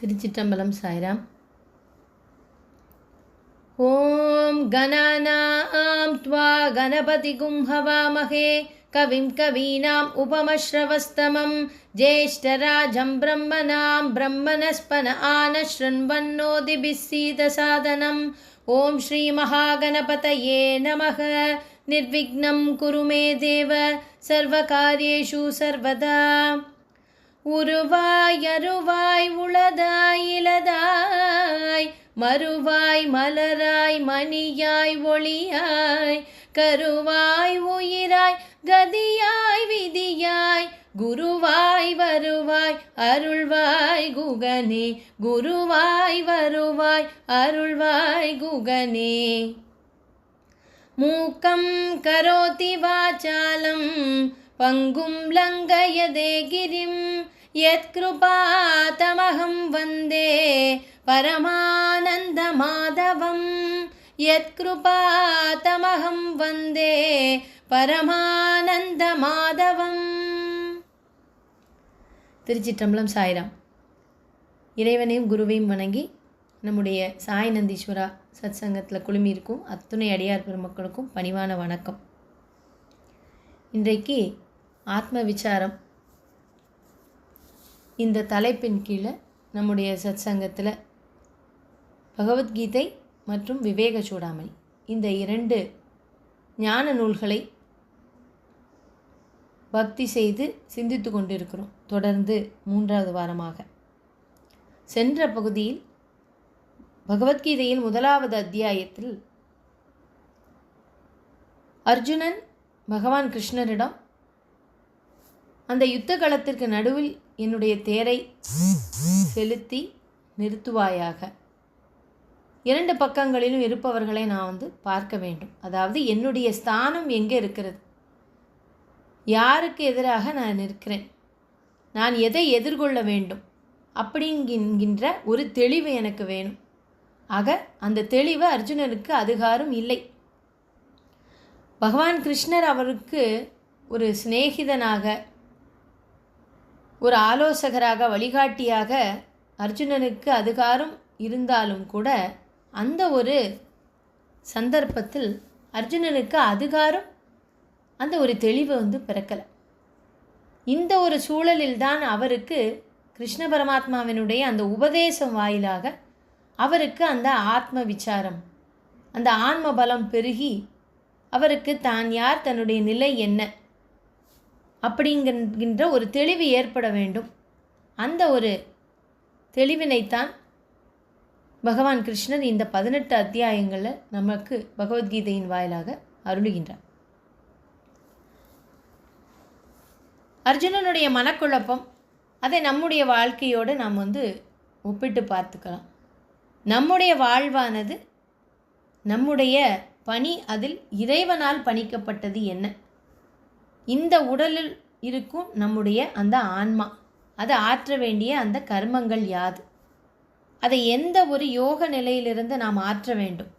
திருச்சிற்றம்பலம் சாய்ராம் ஓம் கணானாம் त्वा गणपतिगुं हवामहे कविं कवीनाम् उपमश्रवस्तमं ज्येष्ठराजं ब्रह्मणां ब्रह्मणस्पन आनशृण्वन्नोदिभिः सीदसादनम् ॐ श्रीमहागणपतये नमः निर्विघ्नं कुरु मे देव सर्वकार्येषु सर्वदा உருவாய் அருவாய் உளதாய் இலதாய் மறுவாய் மலராய் மணியாய் ஒளியாய் கருவாய் உயிராய் கதியாய் விதியாய் குருவாய் வருவாய் அருள்வாய் குகனே குருவாய் வருவாய் அருள்வாய் குகனே. மூக்கம் கரோதி வாச்சாலம் பங்கும் லங்கயதே கிரிம் यत्कृपातमहं वन्दे परमानन्दमाधवं यत्कृपातमहं वन्दे பரமானந்தமாதவம் திருச்சிற்றம்பலம் சாய்ராம் இறைவனையும் குருவையும் வணங்கி நம்முடைய சாய் நந்தீஸ்வரா சத் சங்கத்தில் குழுமியிருக்கும் அத்துணை அடியார் பெருமக்களுக்கும் பணிவான வணக்கம் இன்றைக்கு ஆத்ம விசாரம் இந்த தலைப்பின் கீழே நம்முடைய சத் சங்கத்தில் பகவத்கீதை மற்றும் விவேக சூடாமணி. இந்த இரண்டு ஞான நூல்களை பக்தி செய்து சிந்தித்து கொண்டிருக்கிறோம். தொடர்ந்து மூன்றாவது வாரமாக. சென்ற பகுதியில் பகவத்கீதையில் முதலாவது அத்தியாயத்தில் அர்ஜுனன் பகவான் கிருஷ்ணரிடம் அந்த யுத்த களத்திற்கு நடுவில் என்னுடைய தேரை செலுத்தி நிறுத்துவாயாக. இரண்டு பக்கங்களிலும் இருப்பவர்களை நான் வந்து பார்க்க வேண்டும். அதாவது என்னுடைய ஸ்தானம் எங்கே இருக்கிறது? யாருக்கு எதிராக நான் நிற்கிறேன்? நான் எதை எதிர்கொள்ள வேண்டும்? அப்படிங்கின்ற ஒரு தெளிவு எனக்கு வேணும். ஆக அந்த தெளிவு அர்ஜுனனுக்கு அதிகாரம் இல்லை. பகவான் கிருஷ்ணர் அவருக்கு ஒரு சிநேகிதனாக ஒரு ஆலோசகராக வழிகாட்டியாக அர்ஜுனனுக்கு அதிகாரம் இருந்தாலும் கூட அந்த ஒரு சந்தர்ப்பத்தில் அர்ஜுனனுக்கு அதிகாரம் அந்த ஒரு தெளிவு வந்து பிறக்கலை. இந்த ஒரு சூழலில் தான் அவருக்கு கிருஷ்ண பரமாத்மாவினுடைய அந்த உபதேசம் வாயிலாக அவருக்கு அந்த ஆத்ம விசாரம் அந்த ஆன்ம பலம் பெருகி அவருக்கு தான் யார் தன்னுடைய நிலை என்ன அப்படிங்கின்ற ஒரு தெளிவு ஏற்பட வேண்டும். அந்த ஒரு தெளிவினைத்தான் பகவான் கிருஷ்ணர் இந்த பதினெட்டு அத்தியாயங்களில் நமக்கு பகவத்கீதையின் வாயிலாக அருளுகின்றார். அர்ஜுனனுடைய மனக்குழப்பம் அதை நம்முடைய வாழ்க்கையோடு நாம் வந்து ஒப்பிட்டு பார்த்துக்கலாம். நம்முடைய வாழ்வானது நம்முடைய பணி அதில் இறைவனால் பணிக்கப்பட்டது என்ன? இந்த உடலில் இருக்கும் நம்முடைய அந்த ஆன்மா. அதை ஆற்ற வேண்டிய அந்த கர்மங்கள் யாது? அதை எந்த ஒரு யோக நிலையிலிருந்து நாம் ஆற்ற வேண்டும்?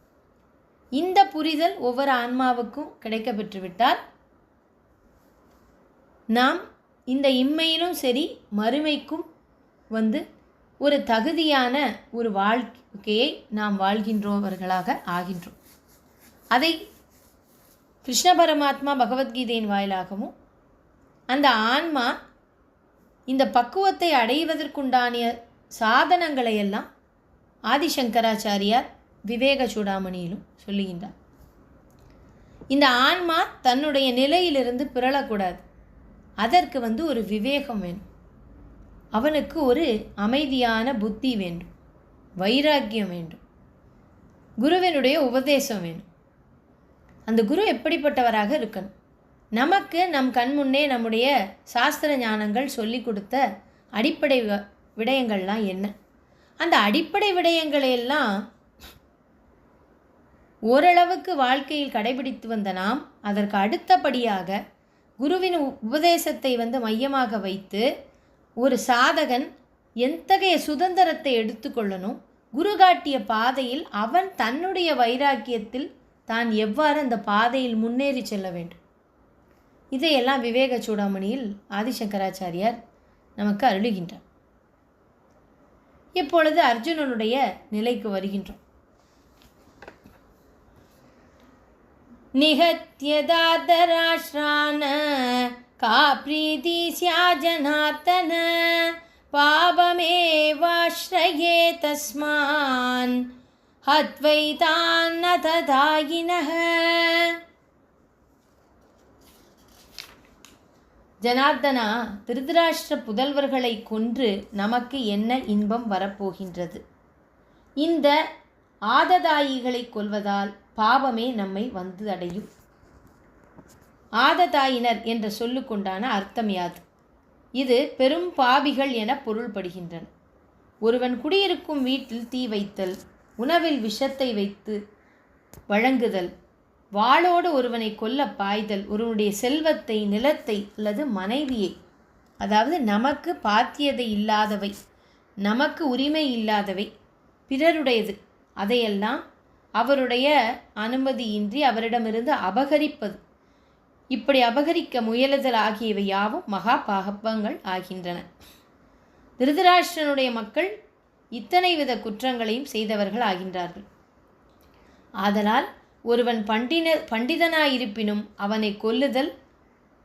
இந்த புரிதல் ஒவ்வொரு ஆன்மாவுக்கும் கிடைக்க பெற்றுவிட்டால் நாம் இந்த இம்மையிலும் சரி மறுமைக்கும் வந்து ஒரு தகுதியான ஒரு வாழ்க்கையை நாம் வாழ்கின்றவர்களாக ஆகின்றோம். அதை கிருஷ்ண பரமாத்மா பகவத்கீதையின் வாயிலாகவும் அந்த ஆன்மா இந்த பக்குவத்தை அடைவதற்குண்டானிய சாதனங்களை எல்லாம் ஆதிசங்கராச்சாரியார் விவேக சூடாமணியிலும் சொல்லுகின்றார். இந்த ஆன்மா தன்னுடைய நிலையிலிருந்து பிறளக்கூடாது. அதற்கு வந்து ஒரு விவேகம் வேணும். அவனுக்கு ஒரு அமைதியான புத்தி வேண்டும். வைராக்கியம் வேண்டும். குருவினுடைய உபதேசம் வேணும். அந்த குரு எப்படிப்பட்டவராக இருக்கணும்? நமக்கு நம் கண் முன்னே நம்முடைய சாஸ்திர ஞானங்கள் சொல்லி கொடுத்த அடிப்படை விடயங்கள்லாம் என்ன? அந்த அடிப்படை விடயங்களையெல்லாம் ஓரளவுக்கு வாழ்க்கையில் கடைபிடித்து வந்த நாம் அதற்கு அடுத்தபடியாக குருவின் உபதேசத்தை வந்து மையமாக வைத்து ஒரு சாதகன் எத்தகைய சுதந்திரத்தை எடுத்துக்கொள்ளணும் குரு காட்டிய பாதையில் அவன் தன்னுடைய வைராக்கியத்தில் தான் எவ்வாறு அந்த பாதையில் முன்னேறி செல்ல வேண்டும்? இதையெல்லாம் விவேக சூடாமணியில் ஆதிசங்கராச்சாரியார் நமக்கு அருளுகின்றார். இப்பொழுது அர்ஜுனனுடைய நிலைக்கு வருகின்றோம். நிகத்தியதாதராஷ்டிரான கா பிரீதி சியா ஜனார்த்தன பாபமேவாஸ்ரயே தஸ்மான் அத்வைதான்னததாயினக ஜனார்தனா திருதராஷ்டிர புதல்வர்களை கொன்று நமக்கு என்ன இன்பம் வரப்போகின்றது? இந்த ஆததாயிகளை கொல்வதால் பாபமே நம்மை வந்து அடையும். ஆததாயினர் என்ற சொல்லுக்குண்டான அர்த்தம் யாது? இது பெரும் பாபிகள் என பொருள்படுகின்றன. ஒருவன் குடியிருக்கும் வீட்டில் தீ வைத்தல் உணவில் விஷத்தை வைத்து வழங்குதல். வாளோடு ஒருவனை கொல்ல பாய்தல். ஒருவனுடைய செல்வத்தை நிலத்தை அல்லது மனைவியை. அதாவது நமக்கு பாத்தியதை இல்லாதவை. நமக்கு உரிமை இல்லாதவை. பிறருடையது. அதையெல்லாம் அவருடைய அனுமதியின்றி அவரிடமிருந்து அபகரிப்பது. இப்படி அபகரிக்க முயலுதல் ஆகியவை யாவும் மகா பாகப்பங்கள் ஆகின்றன. திருதராஷ்டிரனுடைய மக்கள் இத்தனை வித குற்றங்களையும் செய்தவர்கள் ஆகின்றார்கள் ஆதலால் ஒருவன் பண்டின பண்டிதனாயிருப்பினும் அவனை கொல்லுதல்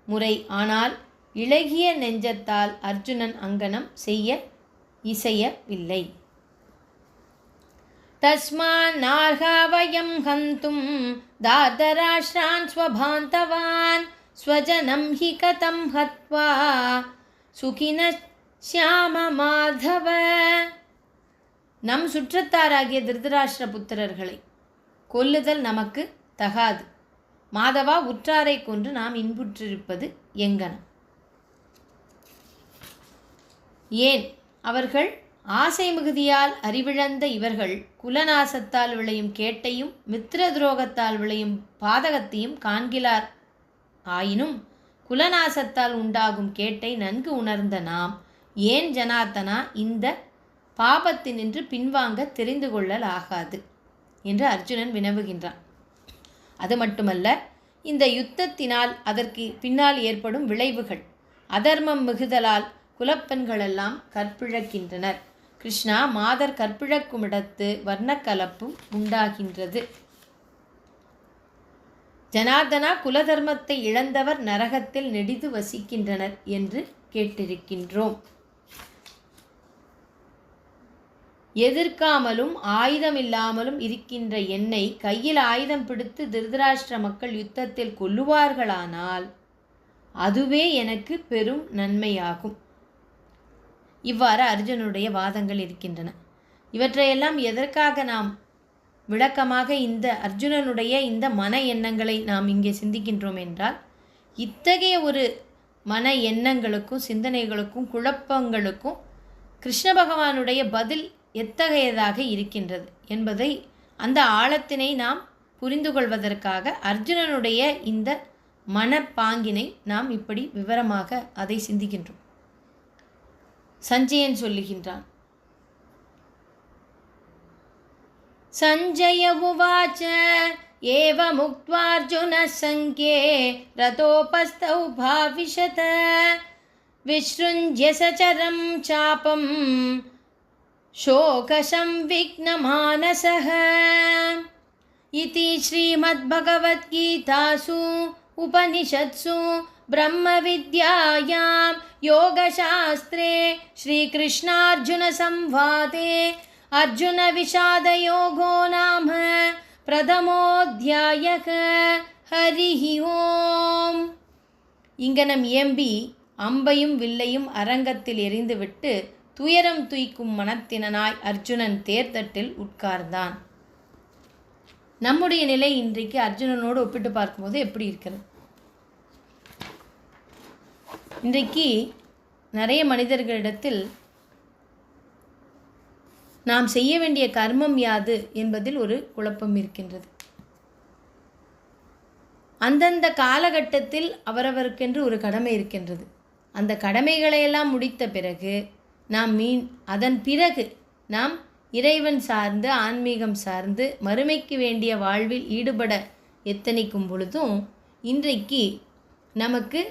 முறை ஆனால் இளகிய நெஞ்சத்தால் அர்ஜுனன் அங்கனம் செய்ய இசையவில்லை तस्मान्नार्हा वयं हन्तुं दातराष्ट्रान् स्वभान्तवान् स्वजनं हि कथं हत्वा सुखिनः श्याम மாதவ நம் சுற்றத்தாராகிய திருதராஷ்டிர புத்திரர்களை கொல்லுதல் நமக்கு தகாது. மாதவா உற்றாரை கொன்று நாம் இன்புற்றிருப்பது எங்கனம்? ஏன்? அவர்கள் ஆசை மிகுதியால் அறிவிழந்த இவர்கள் குலநாசத்தால் விளையும் கேட்டையும் மித்திர துரோகத்தால் விளையும் பாதகத்தையும் காண்கிறார். ஆயினும் குலநாசத்தால் உண்டாகும் கேட்டை நன்கு உணர்ந்த நாம் ஏன் ஜனார்த்தனா இந்த பாபத்தினின்று பின்வாங்க தெரிந்து கொள்ளல் ஆகாது என்று அர்ஜுனன் வினவுகின்றான். அது மட்டுமல்ல இந்த யுத்தத்தினால் அதற்கு பின்னால் ஏற்படும் விளைவுகள் அதர்மம் மிகுதலால் குலப்பெண்களெல்லாம் கற்பிழக்கின்றனர். கிருஷ்ணா மாதர் கற்பிழக்கும் இடத்து வர்ணக்கலப்பும் உண்டாகின்றது. ஜனார்தனா குலதர்மத்தை இழந்தவர் நரகத்தில் நெடிது வசிக்கின்றனர் என்று கேட்டிருக்கின்றோம். எதிர்க்காமலும் ஆயுதம் இல்லாமலும் இருக்கின்ற என்னை கையில் ஆயுதம் பிடித்து திருதராஷ்டிர மக்கள் யுத்தத்தில் கொல்லுவார்களானால் அதுவே எனக்கு பெரும் நன்மையாகும். இவ்வாறு அர்ஜுனுடைய வாதங்கள் இருக்கின்றன. இவற்றையெல்லாம் எதற்காக நாம் விளக்கமாக இந்த அர்ஜுனனுடைய இந்த மன எண்ணங்களை நாம் இங்கே சிந்திக்கின்றோம் என்றால் இத்தகைய ஒரு மன எண்ணங்களுக்கும் சிந்தனைகளுக்கும் குழப்பங்களுக்கும் கிருஷ்ண பகவானுடைய பதில் எத்தகையதாக இருக்கின்றது என்பதை அந்த ஆழத்தினை நாம் புரிந்து கொள்வதற்காக அர்ஜுனனுடைய இந்த மனப்பாங்கினை நாம் இப்படி விவரமாக அதை சிந்திக்கின்றோம் சஞ்சயன் சொல்லுகின்றான் सञ्जय उवाच एवमुक्त्वार्जुनः सङ्ख्ये रथोपस्थौ भाविशत विसृज्य सचरं चापं शोकसंविघ्नमानसः इति श्रीमद्भगवद्गीतासु उपनिषत्सु ब्रह्मविद्यायां योगशास्त्रे श्रीकृष्णार्जुनसंवादे अर्जुनविषादयोगो नाम பிரதமோத்தியாயக ஹரிஹி ஓம் இங்கனம் இயம்பி அம்பையும் வில்லையும் அரங்கத்தில் எரிந்துவிட்டு துயரம் துய்க்கும் மனத்தினனாய் அர்ஜுனன் தேர்தட்டில் உட்கார்ந்தான். நம்முடைய நிலை இன்றைக்கு அர்ஜுனனோடு ஒப்பிட்டு பார்க்கும்போது எப்படி இருக்கிறது? இன்றைக்கு நிறைய மனிதர்களிடத்தில் நாம் செய்ய வேண்டிய கர்மம் யாது என்பதில் ஒரு குழப்பம் இருக்கின்றது. அந்தந்த காலகட்டத்தில் அவரவருக்கென்று ஒரு கடமை இருக்கின்றது. அந்த கடமைகளையெல்லாம் முடித்த பிறகு நாம் மீன் அதன் பிறகு நாம் இறைவன் சார்ந்து ஆன்மீகம் சார்ந்து மறுமைக்கு வேண்டிய வாழ்வில் ஈடுபட எத்தனிக்கும் பொழுதும் இன்றைக்கு நமக்கு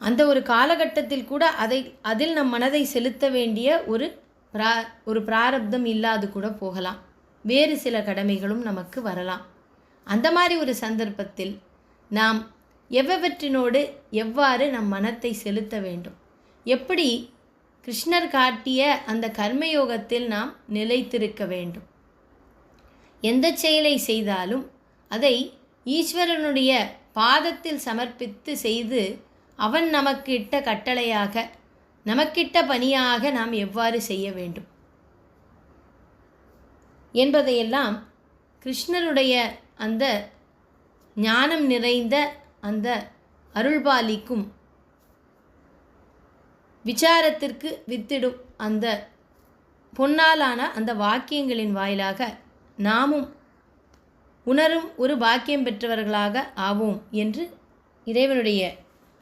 அந்த ஒரு காலகட்டத்தில் கூட அதை அதில் நம் மனதை செலுத்த வேண்டிய ஒரு பிரா ஒரு பிராரப்தம் இல்லாது கூட போகலாம். வேறு சில கடமைகளும் நமக்கு வரலாம். அந்த மாதிரி ஒரு சந்தர்ப்பத்தில் நாம் எவ்வவற்றினோடு எவ்வாறு நம் மனத்தை செலுத்த வேண்டும்? எப்படி கிருஷ்ணர் காட்டிய அந்த கர்மயோகத்தில் நாம் நிலைத்திருக்க வேண்டும். எந்த செயலை செய்தாலும் அதை ஈஸ்வரனுடைய பாதத்தில் சமர்ப்பித்து செய்து அவன் நமக்கு இட்ட கட்டளையாக நமக்கிட்ட பணியாக நாம் எவ்வாறு செய்ய வேண்டும்? என்பதையெல்லாம் கிருஷ்ணருடைய அந்த ஞானம் நிறைந்த அந்த அருள்பாலிக்கும் விசாரத்திற்கு வித்திடும் அந்த பொன்னாலான அந்த வாக்கியங்களின் வாயிலாக நாமும் உணரும் ஒரு பாக்கியம் பெற்றவர்களாக ஆவோம் என்று இறைவனுடைய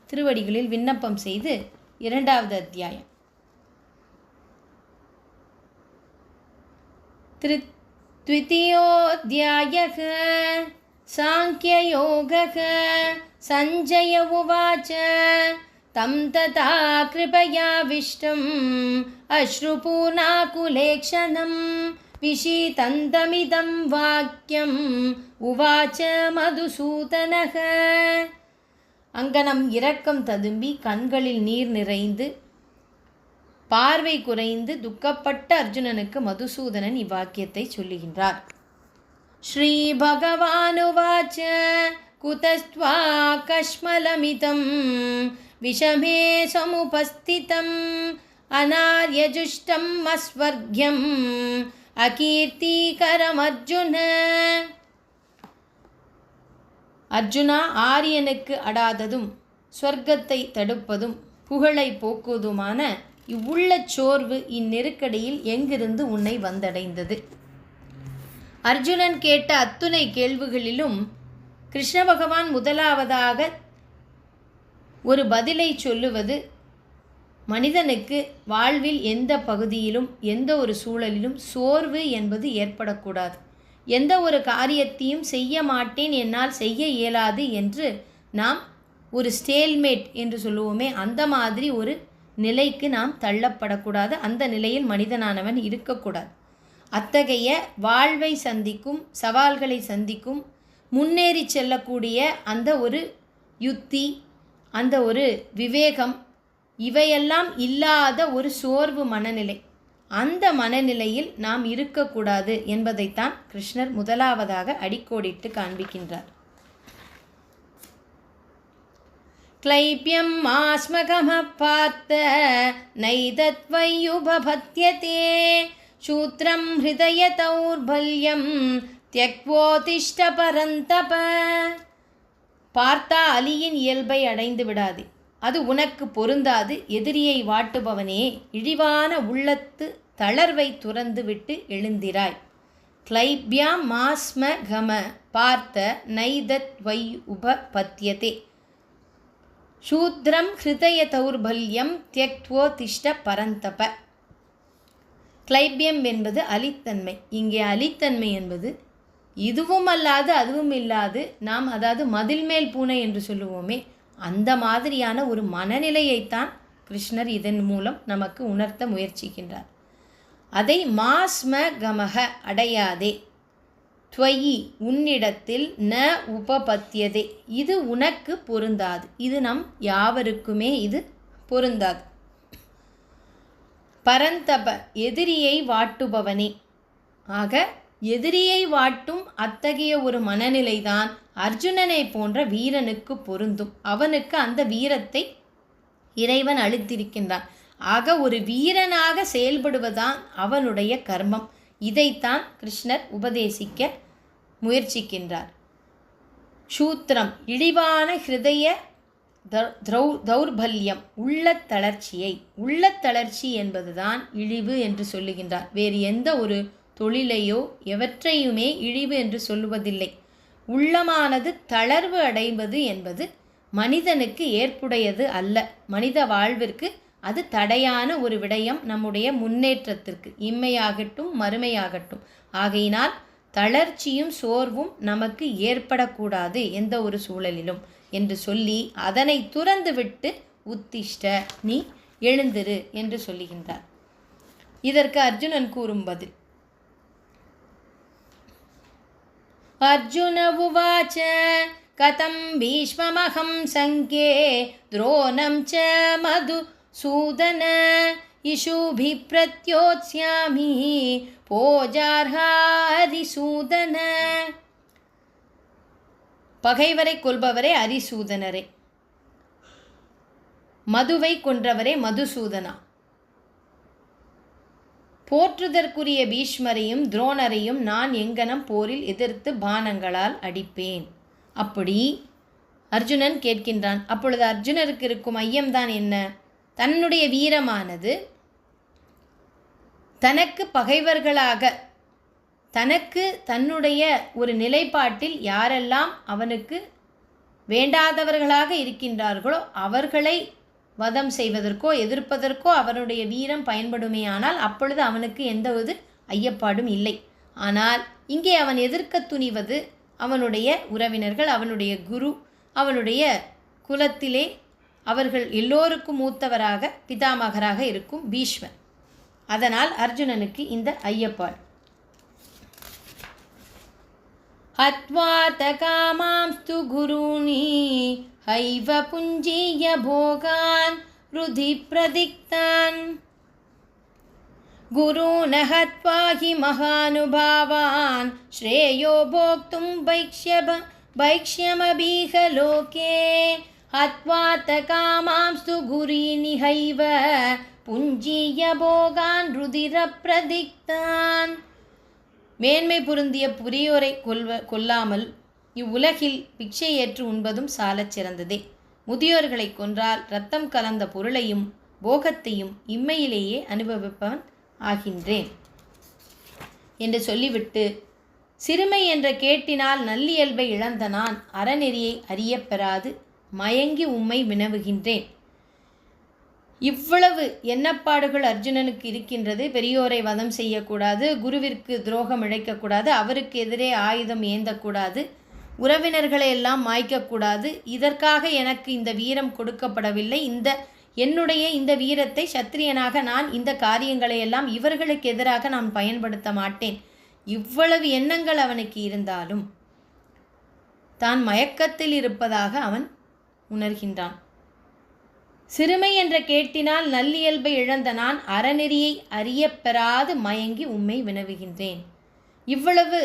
திருவடிகளில் விண்ணப்பம் செய்து இரண்டாவது அத்தியாயம் திரு द्वितीयोऽध्यायः साङ्ख्ययोगः सञ्जय उवाच तं तथा कृपयाविष्टम् अश्रुपूर्णाकुलेक्षणं विशीतन्तमिदं वाक्यम् उवाच மதுசூதனக அங்கனம் இரக்கம் ததும்பி கண்களில் நீர் நிறைந்து பார்வை குறைந்து துக்கப்பட்ட அர்ஜுனனுக்கு மதுசூதனன் இவ்வாக்கியத்தை சொல்லுகின்றார் ஸ்ரீ பகவானுவாச்ச குதஸ்த்வா கஷ்மலமிதம் விஷமே சமுபஸ்திதம் அநார்யஜுஷ்டம் அஸ்வர்க்யம் அகீர்த்திகரமர்ஜுன அர்ஜுனா ஆரியனுக்கு அடாததும் ஸ்வர்க்கத்தை தடுப்பதும் புகழை போக்குவதுமான இவ்வுள்ள சோர்வு இந்நெருக்கடியில் எங்கிருந்து உன்னை வந்தடைந்தது? அர்ஜுனன் கேட்ட அத்துணை கேள்விகளிலும் கிருஷ்ண பகவான் முதலாவதாக ஒரு பதிலை சொல்லுவது மனிதனுக்கு வாழ்வில் எந்த பகுதியிலும் எந்த ஒரு சூழலிலும் சோர்வு என்பது ஏற்படக்கூடாது. எந்த ஒரு காரியத்தையும் செய்ய மாட்டேன் என்னால் செய்ய இயலாது என்று நாம் ஒரு ஸ்டேல்மேட் என்று சொல்லுவோமே அந்த மாதிரி ஒரு நிலைக்கு நாம் தள்ளப்படக்கூடாது. அந்த நிலையில் மனிதனானவன் இருக்கக்கூடாது. அத்தகைய வாழ்வை சந்திக்கும் சவால்களை சந்திக்கும் முன்னேறி செல்லக்கூடிய அந்த ஒரு யுத்தி அந்த ஒரு விவேகம் இவையெல்லாம் இல்லாத ஒரு சோர்வு மனநிலை. அந்த மனநிலையில் நாம் இருக்கக்கூடாது என்பதைத்தான் கிருஷ்ணர் முதலாவதாக அடிக்கோடிட்டு காண்பிக்கின்றார். क्लैप्यम् आस्मकमपार्थ नैतत्वय्युपपद्यते शूत्रं हृदयतौर्बल्यं त्यक्त्वोतिष्ठपरन्तप பார்த்தா அலியின் இயல்பை அடைந்து விடாது. அது உனக்கு பொருந்தாது. எதிரியை வாட்டுபவனே இழிவான உள்ளத்து தளர்வை துறந்து விட்டு எழுந்திராய். கிளைப்யா மாஸ்ம கம பார்த்த நைதத் வை உபபத்தியதே சூத்ரம் ஹிருதய தௌர்பல்யம் தியக்துவோ திஷ்ட பரந்தப. கிளைபியம் என்பது அலித்தன்மை. இங்கே அலித்தன்மை என்பது இதுவும் அல்லாது அதுவும் இல்லாது நாம் அதாவது மதில் மேல் பூனை என்று சொல்லுவோமே அந்த மாதிரியான ஒரு மனநிலையைத்தான் கிருஷ்ணர் இதன் மூலம் நமக்கு உணர்த்த முயற்சிக்கின்றார். அதை மாஸ்ம கமக அடையாதே துவயி உன்னிடத்தில் ந உபபத்தியதே. இது உனக்கு பொருந்தாது. இது நம் யாவருக்குமே இது பொருந்தாது. பரந்தப எதிரியை வாட்டுபவனே. ஆக எதிரியை வாட்டும் அத்தகைய ஒரு மனநிலைதான் அர்ஜுனனை போன்ற வீரனுக்கு பொருந்தும். அவனுக்கு அந்த வீரத்தை இறைவன் அளித்திருக்கின்றான். ஆக ஒரு வீரனாக செயல்படுவதான் அவனுடைய கர்மம். இதைத்தான் கிருஷ்ணர் உபதேசிக்க முயற்சிக்கின்றார். சூத்திரம் இழிவான ஹிருதய திரௌ தௌர்பல்யம் உள்ளத் தளர்ச்சியை. உள்ளத் தளர்ச்சி என்பதுதான் இழிவு என்று சொல்லுகின்றார். வேறு எந்த ஒரு தொழிலையோ எவற்றையுமே இழிவு என்று சொல்லுவதில்லை. உள்ளமானது தளர்வு அடைவது என்பது மனிதனுக்கு ஏற்புடையது அல்ல. மனித வாழ்விற்கு அது தடையான ஒரு விடயம் நம்முடைய முன்னேற்றத்திற்கு இம்மையாகட்டும் மறுமையாகட்டும். ஆகையினால் தளர்ச்சியும் சோர்வும் நமக்கு ஏற்படக்கூடாது எந்த ஒரு சூழலிலும் என்று சொல்லி அதனை துறந்துவிட்டு உத்திஷ்ட நீ எழுந்திரு என்று சொல்லுகின்றார். இதற்கு அர்ஜுனன் கூறும் பதில் अर्जुन उवाच कथं भीष्ममहं सङ्ख्ये द्रोणं च मधुसूदन इषुभिः प्रत्योत्स्यामि போஜார்ஹரிசூதன பகைவரை கொல்பவரே அரிசூதனரே மதுவை கொன்றவரே மதுசூதனா போற்றுதற்குரிய பீஷ்மரையும் துரோணரையும் நான் எங்கனம் போரில் எதிர்த்து பானங்களால் அடிப்பேன். அப்படி அர்ஜுனன் கேட்கின்றான் அப்பொழுது அர்ஜுனருக்கு இருக்கும் ஐயம்தான் என்ன? தன்னுடைய வீரமானது தனக்கு பகைவர்களாக தனக்கு தன்னுடைய ஒரு நிலைப்பாட்டில் யாரெல்லாம் அவனுக்கு வேண்டாதவர்களாக இருக்கின்றார்களோ அவர்களை வதம் செய்வதற்கோ எதிர்ப்பதற்கோ அவனுடைய வீரம் பயன்படுமேயானால் அப்பொழுது அவனுக்கு எந்த ஒரு ஐயப்பாடும் இல்லை ஆனால் இங்கே அவன் எதிர்க்க துணிவது அவனுடைய உறவினர்கள் அவனுடைய குரு அவனுடைய குலத்திலே அவர்கள் எல்லோருக்கும் மூத்தவராக பிதாமகராக இருக்கும் பீஷ்மர் அதனால் இந்த ஐயப்பாடு हत्वात कामांस्तु गुरूणि हैव पुञ्जीय भोगान् हृदि प्रदिक्तान् गुरून् हत्वा हि महानुभावान् श्रेयो भोक्तुं वैक्ष्यभ वैक्ष्यमबीह लोके हत्वात कामांस्तु गुरीनिहैव புஞ்சீய போகான் ருதிர பிரதிக்தான் மேன்மை பொருந்திய புரியோரை கொல்வ கொல்லாமல் இவ்வுலகில் பிக்ஷை ஏற்று உண்பதும் சாலச் சிறந்ததே. முதியோர்களை கொன்றால் ரத்தம் கலந்த பொருளையும் போகத்தையும் இம்மையிலேயே அனுபவிப்பவன் ஆகின்றேன். என்று சொல்லிவிட்டு சிறுமை என்ற கேட்டினால் நல்லியல்பை இழந்த நான் அறநெறியை அறியப்பெறாது மயங்கி உம்மை வினவுகின்றேன். இவ்வளவு எண்ணப்பாடுகள் அர்ஜுனனுக்கு இருக்கின்றது. பெரியோரை வதம் செய்யக்கூடாது குருவிற்கு துரோகம் இழைக்கக்கூடாது அவருக்கு எதிரே ஆயுதம் ஏந்தக்கூடாது உறவினர்களை எல்லாம் மாய்க்கக்கூடாது. இதற்காக எனக்கு இந்த வீரம் கொடுக்கப்படவில்லை. இந்த என்னுடைய இந்த வீரத்தை சத்திரியனாக நான் இந்த காரியங்களை எல்லாம் இவர்களுக்கு எதிராக நான் பயன்படுத்த மாட்டேன். இவ்வளவு எண்ணங்கள் அவனுக்கு இருந்தாலும் தான் மயக்கத்தில் இருப்பதாக அவன் உணர்கின்றான். சிறுமை என்ற கேட்டினால் நல்லியல்பை இழந்த நான் அறநெறியை அறியப்பெறாது மயங்கி உம்மை வினவுகின்றேன். இவ்வளவு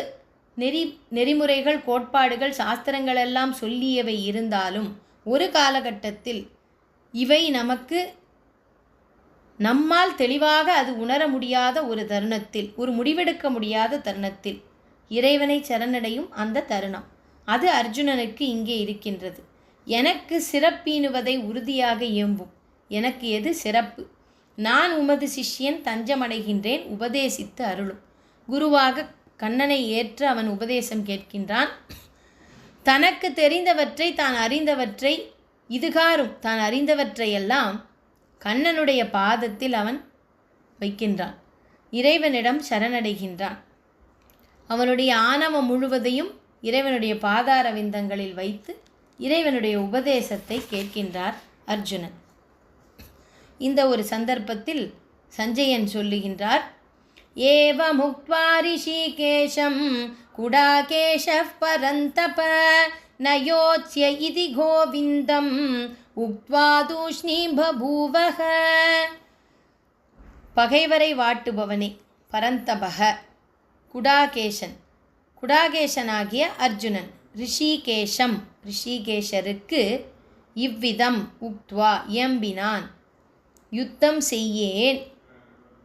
நெறி நெறிமுறைகள் கோட்பாடுகள் சாஸ்திரங்களெல்லாம் சொல்லியவை இருந்தாலும் ஒரு காலகட்டத்தில் இவை நமக்கு நம்மால் தெளிவாக அது உணர முடியாத ஒரு தருணத்தில் ஒரு முடிவெடுக்க முடியாத தருணத்தில் இறைவனை சரணடையும் அந்த தருணம். அது அர்ஜுனனுக்கு இங்கே இருக்கின்றது. எனக்கு சிறப்பீனுவதை உறுதியாக இயம்பும் எனக்கு எது சிறப்பு? நான் உமது சிஷ்யன் தஞ்சமடைகின்றேன் உபதேசித்து அருளும். குருவாக கண்ணனை ஏற்று அவன் உபதேசம் கேட்கின்றான். தனக்கு தெரிந்தவற்றை தான் அறிந்தவற்றை இதுகாரும் தான் அறிந்தவற்றையெல்லாம் கண்ணனுடைய பாதத்தில் அவன் வைக்கின்றான். இறைவனிடம் சரணடைகின்றான். அவனுடைய ஆணவம் முழுவதையும் இறைவனுடைய பாதார விந்தங்களில் வைத்து இறைவனுடைய உபதேசத்தை கேட்கின்றார் அர்ஜுனன். இந்த ஒரு சந்தர்ப்பத்தில் சஞ்சயன் சொல்லுகின்றார் एवमुक्त्वा ऋषिकेशं कुडाकेशः परन्तप न योत्स्य इति गोविन्दम् உக்வா தூஷ்ணி பபூவக பகைவரை வாட்டுபவனே பரந்தபக குடாகேஷன் குடாகேஷனாகிய அர்ஜுனன் ரிஷிகேஷம் ரிஷிகேஷருக்கு இவ்விதம் உக்த்வா இயம்பினான். யுத்தம் செய்யேன்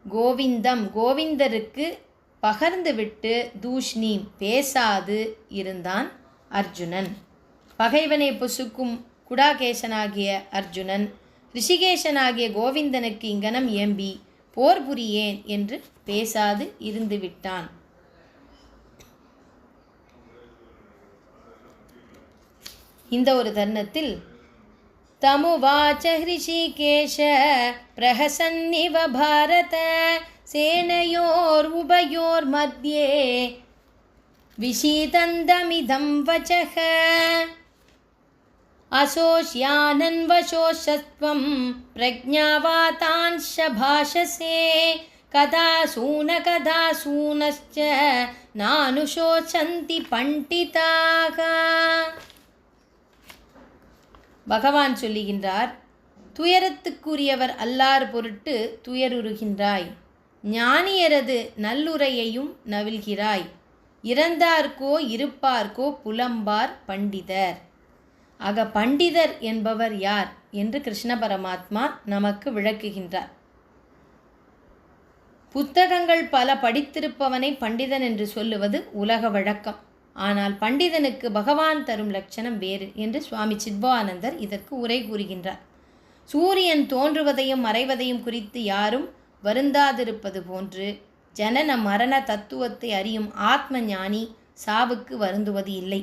கோவிந்தம். கோவிந்தருக்கு பகர்ந்துவிட்டு தூஷ்ணி பேசாது இருந்தான் அர்ஜுனன். பகைவனை புசுக்கும் குடாகேசனாகிய அர்ஜுனன் ரிஷிகேஷனாகிய கோவிந்தனுக்கு இங்கனம் ஏம்பி போர் புரியேன் என்று பேசாது இருந்துவிட்டான். இந்த ஒரு தருணத்தில் तमुवाच हृषिकेश प्रहसन्निव भारत भारतसेनयोरुभयोर्मध्ये विशीतन्दमिदं वचः। अशोष्यानन्वशोषत्वं प्रज्ञा वातांश भाषसे कदा शूनकदा सूनश्च नानुशोचन्ति पण्डिताः। பகவான் சொல்லுகின்றார் துயரத்துக்குரியவர் அல்லார் பொருட்டு துயருருகின்றாய் ஞானியரது நல்லுரையையும் நவில்கிறாய் இறந்தார்க்கோ இருப்பார்க்கோ புலம்பார் பண்டிதர். ஆக பண்டிதர் என்பவர் யார் என்று கிருஷ்ண பரமாத்மா நமக்கு விளக்குகின்றார். புத்தகங்கள் பல படித்திருப்பவனை பண்டிதன் என்று சொல்லுவது உலக வழக்கம். ஆனால் பண்டிதனுக்கு பகவான் தரும் லட்சணம் வேறு என்று சுவாமி சித்பானந்தர் இதற்கு உரை கூறுகின்றார். சூரியன் தோன்றுவதையும் மறைவதையும் குறித்து யாரும் வருந்தாதிருப்பது போன்று ஜனன மரண தத்துவத்தை அறியும் ஆத்ம ஞானி சாவுக்கு வருந்துவது இல்லை.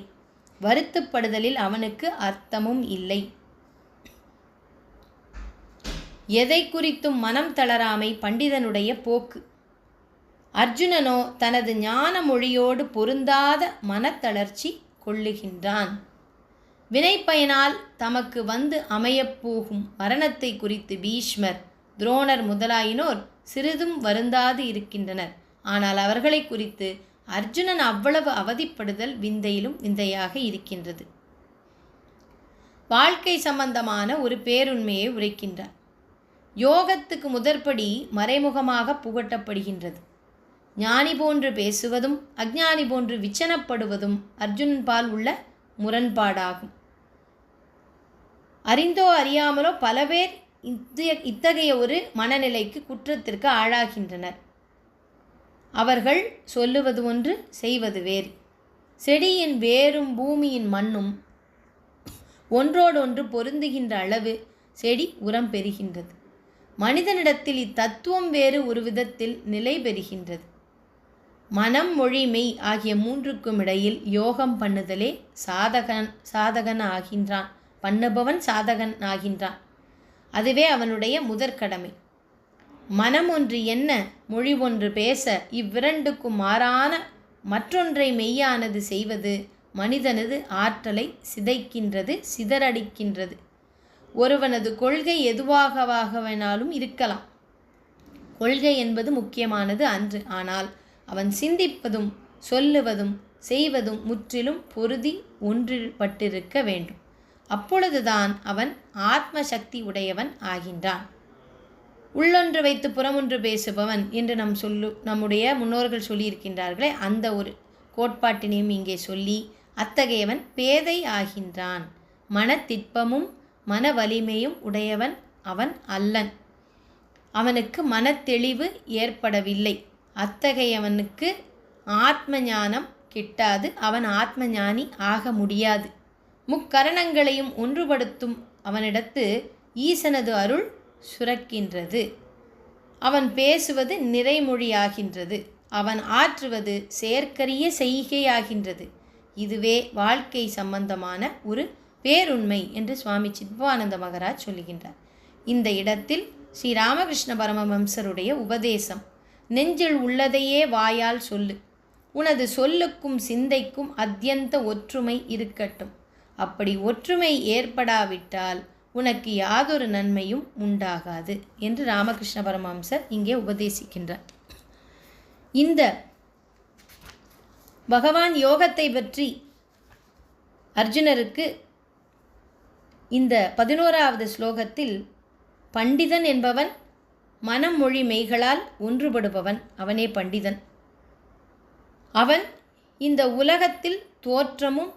வருத்தப்படுதலில் அவனுக்கு அர்த்தமும் இல்லை. எதை குறித்தும் மனம் தளராமை பண்டிதனுடைய போக்கு. அர்ஜுனனோ தனது ஞான மொழியோடு பொருந்தாத மனத்தளர்ச்சி கொள்ளுகின்றான். வினைப்பயனால் தமக்கு வந்து அமையப்போகும் மரணத்தை குறித்து பீஷ்மர் துரோணர் முதலாயினோர் சிறிதும் வருந்தாது இருக்கின்றனர். ஆனால் அவர்களை குறித்து அர்ஜுனன் அவ்வளவு அவதிப்படுதல் விந்தையிலும் விந்தையாக இருக்கின்றது. வாழ்க்கை சம்பந்தமான ஒரு பேருண்மையை உரைக்கின்றார். யோகத்துக்கு முதற்படி மறைமுகமாக புகட்டப்படுகின்றது. ஞானி போன்று பேசுவதும் அஜ்ஞானி போன்று விச்சனப்படுவதும் அர்ஜுனன் பால் உள்ள முரண்பாடாகும். அறிந்தோ அறியாமலோ பல பேர் இத்தகைய ஒரு மனநிலைக்கு குற்றத்திற்கு ஆளாகின்றனர். அவர்கள் சொல்லுவது ஒன்று செய்வது வேறு. செடியின் வேரும் பூமியின் மண்ணும் ஒன்றோடொன்று பொருந்துகின்ற அளவு செடி உரம் பெறுகின்றது. மனிதனிடத்தில் இத்தத்துவம் வேறு ஒரு விதத்தில் நிலை பெறுகின்றது. மனம் மொழி மெய் ஆகிய மூன்றுக்கும் இடையில் யோகம் பண்ணுதலே சாதகன் சாதகன் ஆகின்றான். பண்ணுபவன் சாதகன் ஆகின்றான். அதுவே அவனுடைய முதற்கடமை மனம் ஒன்று என்ன மொழி ஒன்று பேச இவ்விரண்டுக்கும் மாறான மற்றொன்றை மெய்யானது செய்வது மனிதனது ஆற்றலை சிதைக்கின்றது சிதறடிக்கின்றது. ஒருவனது கொள்கை எதுவாகவாகவேனாலும் இருக்கலாம். கொள்கை என்பது முக்கியமானது அன்று. ஆனால் அவன் சிந்திப்பதும் சொல்லுவதும் செய்வதும் முற்றிலும் பொருதி ஒன்றுபட்டிருக்க வேண்டும். அப்பொழுதுதான் அவன் ஆத்ம சக்தி உடையவன் ஆகின்றான். உள்ளொன்று வைத்து புறமொன்று பேசுபவன் என்று நம் சொல்லு நம்முடைய முன்னோர்கள் சொல்லியிருக்கின்றார்களே அந்த ஒரு கோட்பாட்டினையும் இங்கே சொல்லி அத்தகையவன் பேதை ஆகின்றான். மனத்திற்பமும் மன வலிமையும் உடையவன் அவன் அல்லன். அவனுக்கு மனத்தெளிவு ஏற்படவில்லை. அத்தகையவனுக்கு ஆத்ம ஞானம் கிட்டாது அவன் ஆத்ம ஞானி ஆக முடியாது. முக்கரணங்களையும் ஒன்றுபடுத்தும் அவனிடத்து ஈசனது அருள் சுரக்கின்றது. அவன் பேசுவது நிறைமொழியாகின்றது. அவன் ஆற்றுவது செயற்கரிய செய்கையாகின்றது. இதுவே வாழ்க்கை சம்பந்தமான ஒரு பேருண்மை என்று சுவாமி சித்வானந்த மகராஜ் சொல்லுகின்றார். இந்த இடத்தில் ஸ்ரீ ராமகிருஷ்ண பரமஹம்சருடைய உபதேசம் நெஞ்சில் உள்ளதையே வாயால் சொல்லு. உனது சொல்லுக்கும் சிந்தைக்கும் அத்தியந்த ஒற்றுமை இருக்கட்டும். அப்படி ஒற்றுமை ஏற்படாவிட்டால் உனக்கு யாதொரு நன்மையும் உண்டாகாது என்று ராமகிருஷ்ண பரமஹம்சர் இங்கே உபதேசிக்கின்றார். இந்த பகவான் யோகத்தை பற்றி அர்ஜுனருக்கு இந்த பதினோராவது ஸ்லோகத்தில் பண்டிதன் என்பவன் மனம் மொழி மெய்களால் ஒன்றுபடுபவன் அவனே பண்டிதன். அவன் இந்த உலகத்தில் தோற்றமும்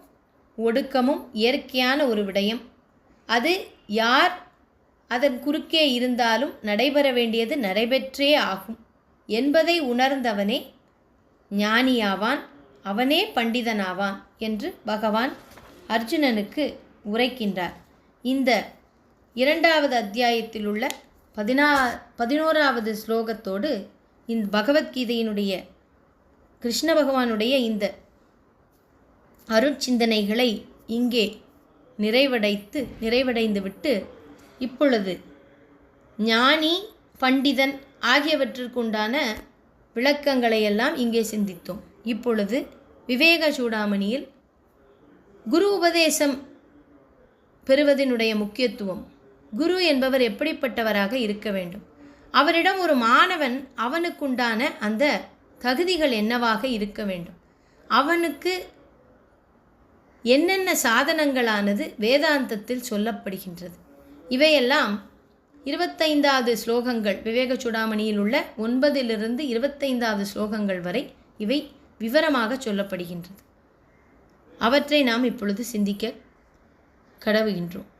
ஒடுக்கமும் இயற்கையான ஒரு விடயம். அது யார் அதன் குறுக்கே இருந்தாலும் நடைபெற வேண்டியது நடைபெற்றே ஆகும். என்பதை உணர்ந்தவனே ஞானியாவான் அவனே பண்டிதனாவான் என்று பகவான் அர்ஜுனனுக்கு உரைக்கின்றார். இந்த இரண்டாவது அத்தியாயத்தில் உள்ள பதினா பதினோராவது ஸ்லோகத்தோடு இந்த பகவத்கீதையினுடைய கிருஷ்ண பகவானுடைய இந்த அருட்சிந்தனைகளை இங்கே நிறைவடைத்து நிறைவடைந்து விட்டு இப்பொழுது ஞானி பண்டிதன் ஆகியவற்றிற்குண்டான விளக்கங்களை எல்லாம் இங்கே சிந்தித்தோம். இப்பொழுது விவேக சூடாமணியில் குரு உபதேசம் பெறுவதனுடைய முக்கியத்துவம் குரு என்பவர் எப்படிப்பட்டவராக இருக்க வேண்டும்? அவரிடம் ஒரு மாணவன் அவனுக்குண்டான அந்த தகுதிகள் என்னவாக இருக்க வேண்டும்? அவனுக்கு என்னென்ன சாதனங்களானது வேதாந்தத்தில் சொல்லப்படுகின்றது? இவையெல்லாம் இருபத்தைந்தாவது ஸ்லோகங்கள் விவேக சூடாமணியில் உள்ள ஒன்பதிலிருந்து இருபத்தைந்தாவது ஸ்லோகங்கள் வரை இவை விவரமாக சொல்லப்படுகின்றது. அவற்றை நாம் இப்பொழுது சிந்திக்க கடவுகின்றோம்.